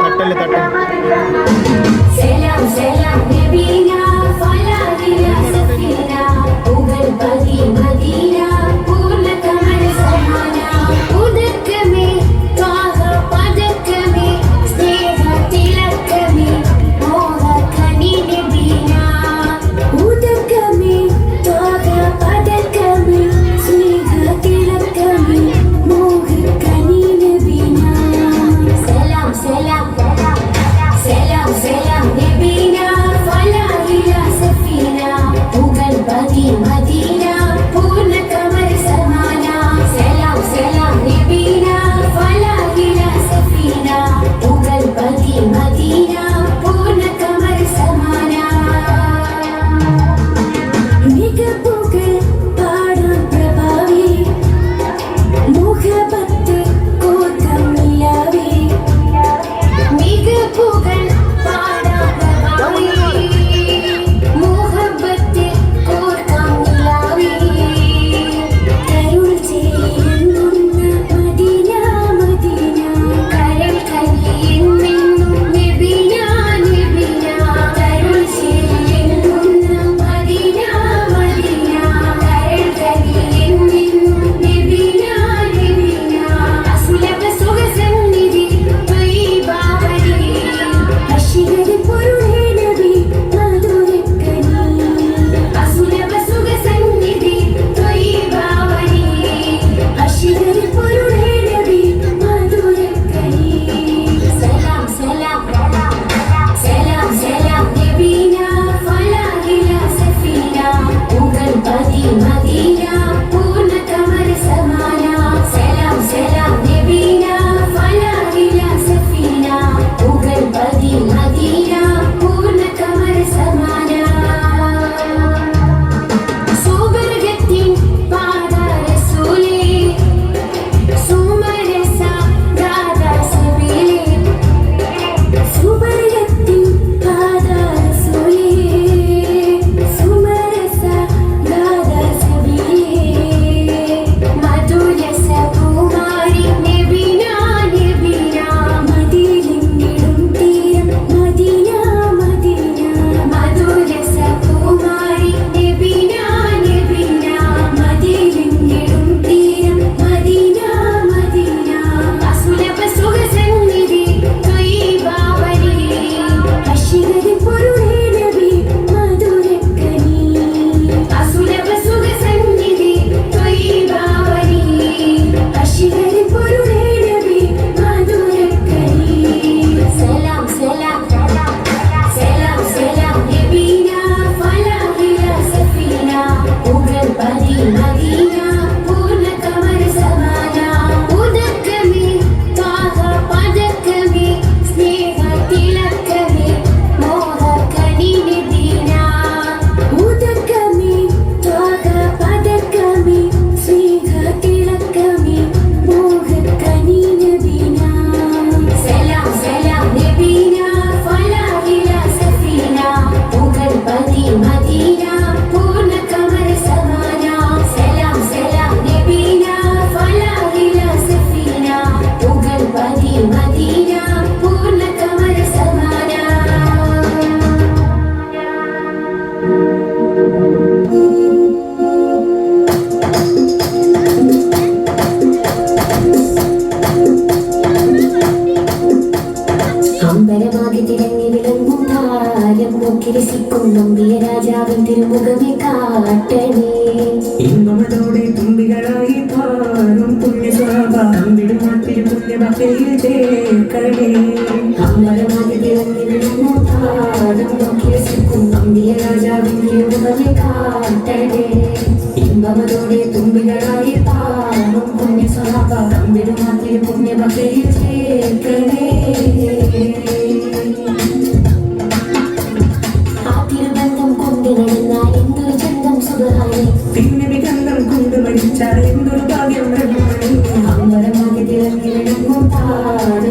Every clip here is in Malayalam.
തട്ടൽ തട്ടൽ കാലം നോക്കിയസിക്കും അന്തിയ രാജാവിന്റെ മുതലെ കാട്ടണേ ഇമ്പമതോടെ തുമ്പികളായി താനും പുണ്യ സ്വഭാവ തമ്പിന് മാത്രേ പുണ്യ മക്കളിൽ ചേർക്കണേ എന്തൊരു ഭാഗ്യം അമ്പലമാകെ തിരഞ്ഞിരുന്നു താഴെ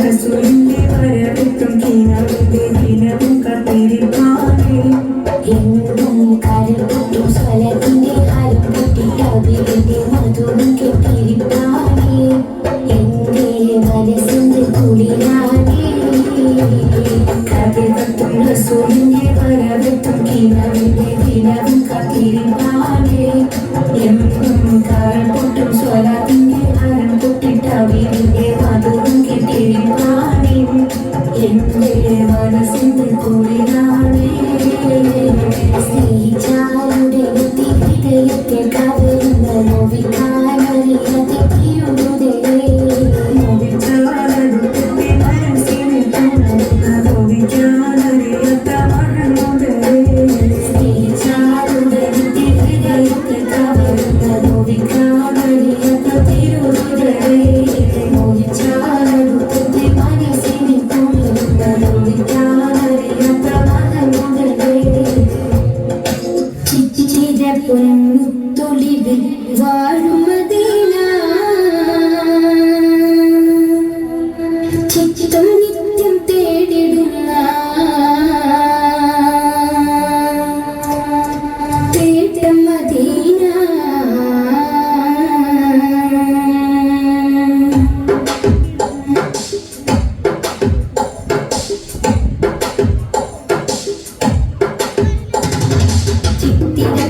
റസൂലിന്റെ വരവിട്ടും കിണവിന്റെ ദിനവും കത്തിരിപ്പാനേ എന്നും കരുത്തും സ്വലത്തിന്റെ ഹരം കുട്ടി കവിതന്റെ മധുരം കെട്ടിരിപ്പാനേ എന്റെ മനസ്സിന്റെ കുടിയാനേ കവിതത്തും റസൂലിന്റെ വരവിട്ടും കിണവിന്റെ ദിനവും കത്തിരിപ്പാനേ എന്നും കരുത്തും സ്വലത്തിന്റെ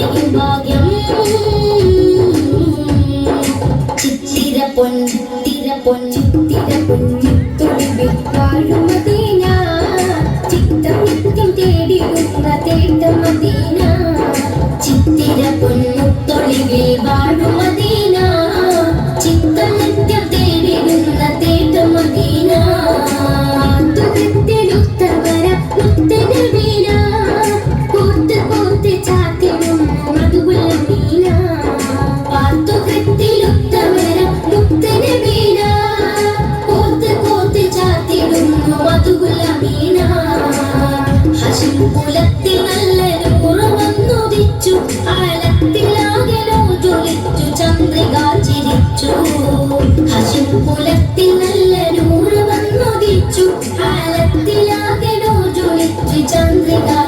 മദീനയും ഭാഗ്യം Thank you.